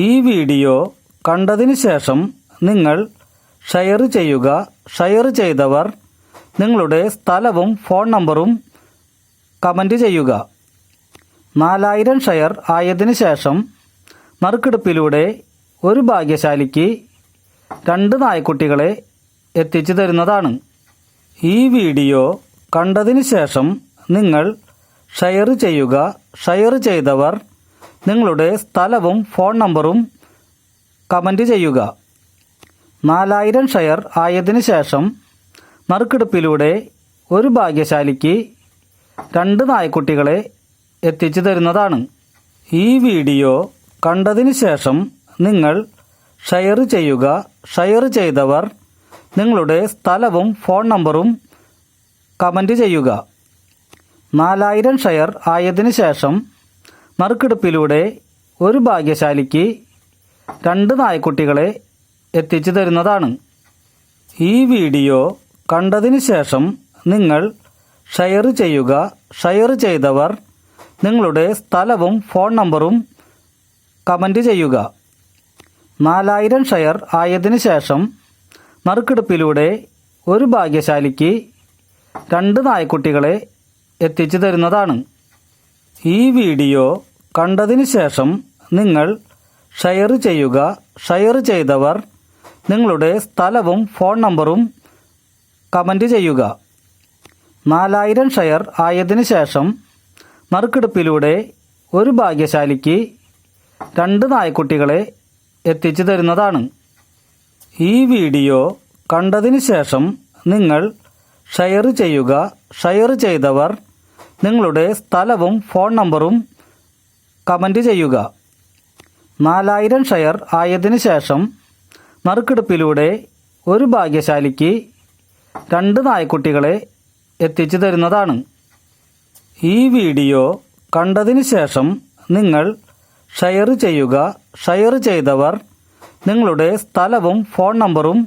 ഈ വീഡിയോ കണ്ടതിന് ശേഷം നിങ്ങൾ ഷെയർ ചെയ്യുക ഷെയർ ചെയ്തവർ നിങ്ങളുടെ സ്ഥലവും ഫോൺ നമ്പറും കമന്റ് ചെയ്യുക. നാലായിരം ഷെയർ ആയതിന് ശേഷം നറുക്കെടുപ്പിലൂടെ ഒരു ഭാഗ്യശാലിക്ക് രണ്ട് നായ്ക്കുട്ടികളെ എത്തിച്ചു തരുന്നതാണ്. ഈ വീഡിയോ കണ്ടതിന് ശേഷം നിങ്ങൾ ഷെയർ ചെയ്യുക ഷെയർ ചെയ്തവർ നിങ്ങളുടെ സ്ഥലവും ഫോൺ നമ്പറും കമന്റ് ചെയ്യുക. നാലായിരം ഷെയർ ആയതിനു ശേഷം നറുക്കെടുപ്പിലൂടെ ഒരു ഭാഗ്യശാലിക്ക് രണ്ട് നായ്ക്കുട്ടികളെ എത്തിച്ചു തരുന്നതാണ്. ഈ വീഡിയോ കണ്ടതിന് ശേഷം നിങ്ങൾ ഷെയർ ചെയ്യുക. ഷെയർ ചെയ്തവർ നിങ്ങളുടെ സ്ഥലവും ഫോൺ നമ്പറും കമന്റ് ചെയ്യുക. നാലായിരം ഷെയർ ആയതിനു ശേഷം നറുക്കെടുപ്പിലൂടെ ഒരു ഭാഗ്യശാലിക്ക് രണ്ട് നായ്ക്കുട്ടികളെ എത്തിച്ചു തരുന്നതാണ്. ഈ വീഡിയോ കണ്ടതിന് ശേഷം നിങ്ങൾ ഷെയർ ചെയ്യുക. ഷെയർ ചെയ്തവർ നിങ്ങളുടെ സ്ഥലവും ഫോൺ നമ്പറും കമന്റ് ചെയ്യുക. നാലായിരം ഷെയർ ആയതിനു ശേഷം നറുക്കെടുപ്പിലൂടെ ഒരു ഭാഗ്യശാലിക്ക് രണ്ട് നായ്ക്കുട്ടികളെ എത്തിച്ചു തരുന്നതാണ്. ഈ വീഡിയോ കണ്ടതിന് ശേഷം നിങ്ങൾ ഷെയർ ചെയ്യുക ഷെയർ ചെയ്തവർ നിങ്ങളുടെ സ്ഥലവും ഫോൺ നമ്പറും കമന്റ് ചെയ്യുക. നാലായിരം ഷെയർ ആയതിന് ശേഷം നറുക്കെടുപ്പിലൂടെ ഒരു ഭാഗ്യശാലിക്ക് രണ്ട് നായ്ക്കുട്ടികളെ എത്തിച്ചു തരുന്നതാണ്. ഈ വീഡിയോ കണ്ടതിന് ശേഷം നിങ്ങൾ ഷെയർ ചെയ്യുക ഷെയർ ചെയ്തവർ നിങ്ങളുടെ സ്ഥലവും ഫോൺ നമ്പറും കമന്റ് ചെയ്യുക. നാലായിരം ഷെയർ ആയതിനു ശേഷം നറുക്കെടുപ്പിലൂടെ ഒരു ഭാഗ്യശാലിക്ക് രണ്ട് നായ്ക്കുട്ടികളെ എത്തിച്ചു തരുന്നതാണ്. ഈ വീഡിയോ കണ്ടതിന് ശേഷം നിങ്ങൾ ഷെയർ ചെയ്യുക. ഷെയർ ചെയ്തവർ നിങ്ങളുടെ സ്ഥലവും ഫോൺ നമ്പറും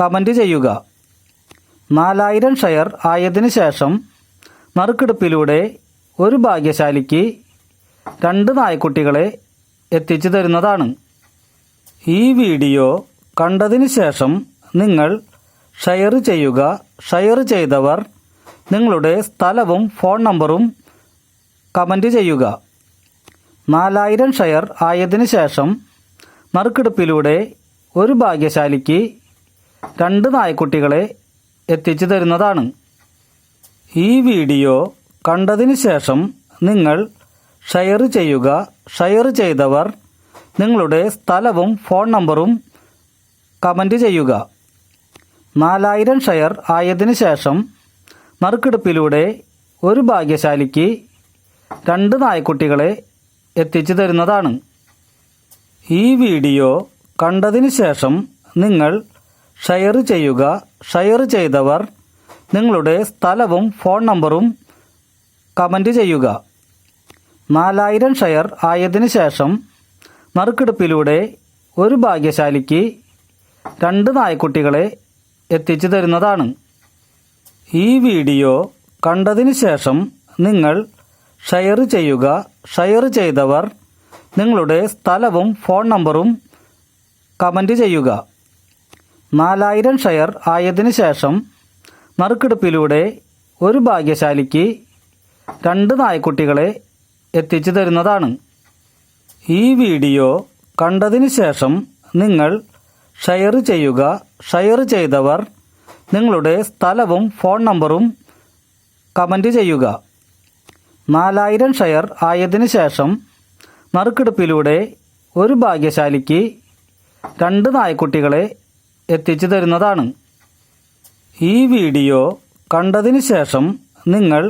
കമന്റ് ചെയ്യുക. നാലായിരം ഷെയർ ആയതിനു ശേഷം നറുക്കെടുപ്പിലൂടെ ഒരു ഭാഗ്യശാലിക്ക് രണ്ട് നായ്ക്കുട്ടികളെ എത്തിച്ചു തരുന്നതാണ്. ഈ വീഡിയോ കണ്ടതിന് ശേഷം നിങ്ങൾ ഷെയർ ചെയ്യുക. ഷെയർ ചെയ്തവർ നിങ്ങളുടെ സ്ഥലവും ഫോൺ നമ്പറും കമന്റ് ചെയ്യുക. നാലായിരം ഷെയർ ആയതിനു ശേഷം നറുക്കെടുപ്പിലൂടെ ഒരു ഭാഗ്യശാലിക്ക് രണ്ട് നായ്ക്കുട്ടികളെ എത്തിച്ചു തരുന്നതാണ്. ഈ വീഡിയോ കണ്ടതിന് ശേഷം നിങ്ങൾ ഷെയർ ചെയ്യുക. ഷെയർ ചെയ്തവർ നിങ്ങളുടെ സ്ഥലവും ഫോൺ നമ്പറും കമന്റ് ചെയ്യുക. നാലായിരം ഷെയർ ആയതിനു ശേഷം നറുക്കെടുപ്പിലൂടെ ഒരു ഭാഗ്യശാലിക്ക് രണ്ട് നായ്ക്കുട്ടികളെ എത്തിച്ചു തരുന്നതാണ്. ഈ വീഡിയോ കണ്ടതിന് ശേഷം നിങ്ങൾ ഷെയർ ചെയ്യുക. ഷെയർ ചെയ്തവർ നിങ്ങളുടെ സ്ഥലവും ഫോൺ നമ്പറും കമന്റ് ചെയ്യുക. നാലായിരം ഷെയർ ആയതിനു ശേഷം നറുക്കെടുപ്പിലൂടെ ഒരു ഭാഗ്യശാലിക്ക് രണ്ട് നായ്ക്കുട്ടികളെ എത്തിച്ചു തരുന്നതാണ്. ഈ വീഡിയോ കണ്ടതിന് ശേഷം നിങ്ങൾ ഷെയർ ചെയ്യുക. ഷെയർ ചെയ്തവർ നിങ്ങളുടെ സ്ഥലവും ഫോൺ നമ്പറും കമന്റ് ചെയ്യുക. നാലായിരം ഷെയർ ആയതിനു ശേഷം നറുക്കെടുപ്പിലൂടെ ഒരു ഭാഗ്യശാലിക്ക് രണ്ട് നായ്ക്കുട്ടികളെ എത്തിച്ചു തരുന്നതാണ്. ഈ വീഡിയോ കണ്ടതിന് ശേഷം നിങ്ങൾ ഷെയർ ചെയ്യുക. ഷെയർ ചെയ്തവർ നിങ്ങളുടെ സ്ഥലവും ഫോൺ നമ്പറും കമന്റ് ചെയ്യുക. നാലായിരം ഷെയർ ആയതിനു ശേഷം നറുക്കെടുപ്പിലൂടെ ഒരു ഭാഗ്യശാലിക്ക് രണ്ട് നായ്ക്കുട്ടികളെ എത്തിച്ചു തരുന്നതാണ്. ഈ വീഡിയോ കണ്ടതിന് ശേഷം നിങ്ങൾ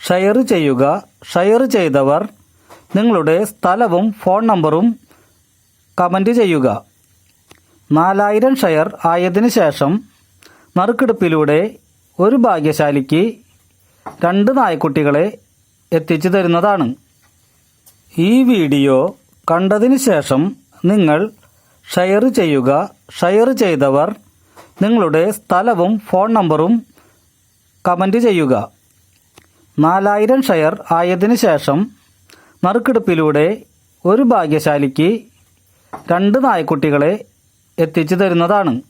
ഷെയർ ചെയ്യുക ഷെയർ ചെയ്തവർ നിങ്ങളുടെ സ്ഥലവും ഫോൺ നമ്പറും കമന്റ് ചെയ്യുക. നാലായിരം ഷെയർ ആയതിനു ശേഷം നറുക്കെടുപ്പിലൂടെ ഒരു ഭാഗ്യശാലിക്ക് രണ്ട് നായ്ക്കുട്ടികളെ എത്തിച്ചു തരുന്നതാണ്. ഈ വീഡിയോ കണ്ടതിന് ശേഷം നിങ്ങൾ ഷെയർ ചെയ്യുക ഷെയർ ചെയ്തവർ നിങ്ങളുടെ സ്ഥലവും ഫോൺ നമ്പറും കമന്റ് ചെയ്യുക. നാലായിരം ഷെയർ ആയതിനു ശേഷം നറുക്കെടുപ്പിലൂടെ ഒരു ഭാഗ്യശാലിക്ക് രണ്ട് നായ്ക്കുട്ടികളെ എത്തിച്ചു തരുന്നതാണ്.